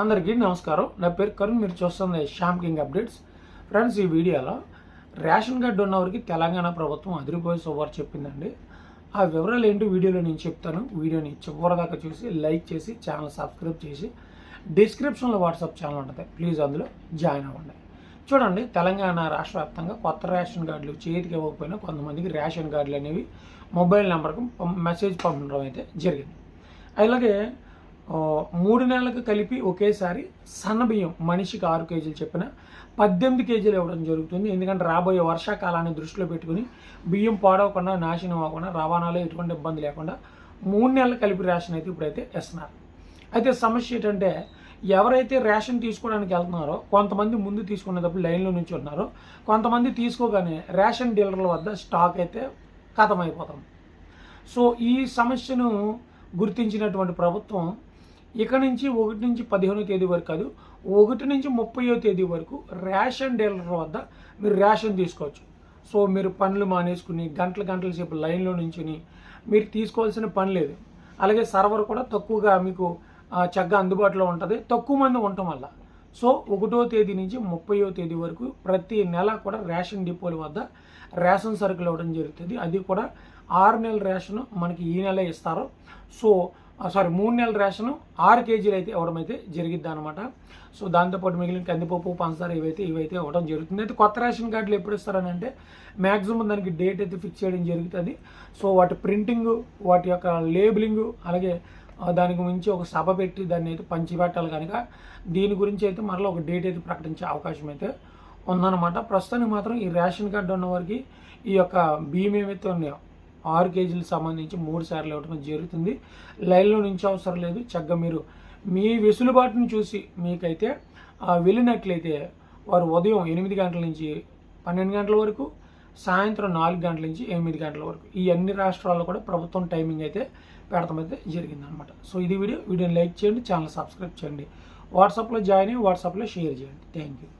అందరికీ నమస్కారం. నా పేరు కరుణ్ మీరు చూస్తుంది శ్యామ్ కింగ్ అప్డేట్స్. ఫ్రెండ్స్ ఈ వీడియోలో రేషన్ కార్డు ఉన్నవారికి తెలంగాణ ప్రభుత్వం అదిరిపోయే శుభార్ చెప్పిందండి. ఆ వివరాలు ఏంటి వీడియోలో నేను చెప్తాను. వీడియోని చివరిదాకా చూసి లైక్ చేసి ఛానల్ సబ్స్క్రైబ్ చేసి డిస్క్రిప్షన్లో వాట్సాప్ ఛానల్ ఉంటుంది. ప్లీజ్ అందులో జాయిన్ అవ్వండి. చూడండి తెలంగాణ రాష్ట్ర వ్యాప్తంగా కొత్త రేషన్ కార్డులు చేతికి ఇవ్వకపోయినా కొంతమందికి రేషన్ కార్డులు అనేవి మొబైల్ నెంబర్కు మెసేజ్ పంపడం అయితే జరిగింది. అలాగే మూడు నెలలకు కలిపి ఒకేసారి సన్న బియ్యం మనిషికి ఆరు కేజీలు చెప్పిన పద్దెనిమిది కేజీలు ఇవ్వడం జరుగుతుంది. ఎందుకంటే రాబోయే వర్షాకాలాన్ని దృష్టిలో పెట్టుకుని బియ్యం పాడవకుండా నాశనం అవ్వకుండా రవాణాలో ఎటువంటి ఇబ్బంది లేకుండా మూడు నెలలు కలిపి రేషన్ అయితే ఇప్పుడైతే ఇస్తున్నారు. అయితే సమస్య ఏంటంటే ఎవరైతే రేషన్ తీసుకోవడానికి వెళ్తున్నారో కొంతమంది ముందు తీసుకునేటప్పుడు లైన్లో నుంచి ఉన్నారో కొంతమంది తీసుకోగానే రేషన్ డీలర్ల వద్ద స్టాక్ అయితే ఖతమైపోతుంది సో ఈ సమస్యను గుర్తించినటువంటి ప్రభుత్వం ఇక నుంచి ఒకటి నుంచి పదిహేనో తేదీ వరకు కాదు ఒకటి నుంచి ముప్పయో తేదీ వరకు రేషన్ డీలర్ వద్ద మీరు రేషన్ తీసుకోవచ్చు. సో మీరు పనులు మానేసుకుని గంటల గంటల సేపు లైన్లో నుంచుని మీరు తీసుకోవాల్సిన పని లేదు. అలాగే సర్వర్ కూడా తక్కువగా మీకు చక్కగా అందుబాటులో ఉంటుంది. తక్కువ మంది ఉండటం వల్ల. సో ఒకటో తేదీ నుంచి ముప్పయో తేదీ వరకు ప్రతి నెల కూడా రేషన్ డిపోల వద్ద రేషన్ సరుకులు ఇవ్వడం జరుగుతుంది. అది కూడా ఆరు నెలల రేషన్ మనకి ఈ నెల ఇస్తారు. సో సారీ మూడు నెలల రేషన్ ఆరు కేజీలు అయితే ఇవ్వడం అయితే జరిగిద్ది అనమాట సో దాంతోపాటు మిగిలిన కందిపప్పు పంచదార ఇవైతే ఇవైతే ఇవ్వడం జరుగుతుంది. అయితే కొత్త రేషన్ కార్డులు ఎప్పుడు ఇస్తారని అంటే మ్యాక్సిమం దానికి డేట్ అయితే ఫిక్స్ చేయడం జరుగుతుంది. సో వాటి ప్రింటింగ్ వాటి యొక్క లేబులింగ్ అలాగే దానికి మించి ఒక సభ పెట్టి దాన్ని అయితే పంచిపెట్టాలి కనుక దీని గురించి అయితే మరలా ఒక డేట్ అయితే ప్రకటించే అవకాశం అయితే ఉందన్నమాట. ప్రస్తుతానికి మాత్రం ఈ రేషన్ కార్డు ఉన్న వారికి ఈ యొక్క బియ్యం ఏవైతే ఉన్నాయో ఆరు కేజీలకు సంబంధించి మూడు సార్లు ఇవ్వడం జరుగుతుంది. లైన్లో నుంచి అవసరం లేదు. చక్కగా మీరు మీ వెసులుబాటును చూసి మీకైతే వెళ్ళినట్లయితే వారు ఉదయం ఎనిమిది గంటల నుంచి పన్నెండు గంటల వరకు సాయంత్రం నాలుగు గంటల నుంచి ఎనిమిది గంటల వరకు ఈ అన్ని రాష్ట్రాల్లో కూడా ప్రభుత్వం టైమింగ్ అయితే పెడతాం అయితే జరిగిందనమాట సో ఇది వీడియో. వీడియోని లైక్ చేయండి ఛానల్ సబ్స్క్రైబ్ చేయండి. వాట్సాప్లో జాయిన్ అయ్యి వాట్సాప్లో షేర్ చేయండి. Thank you.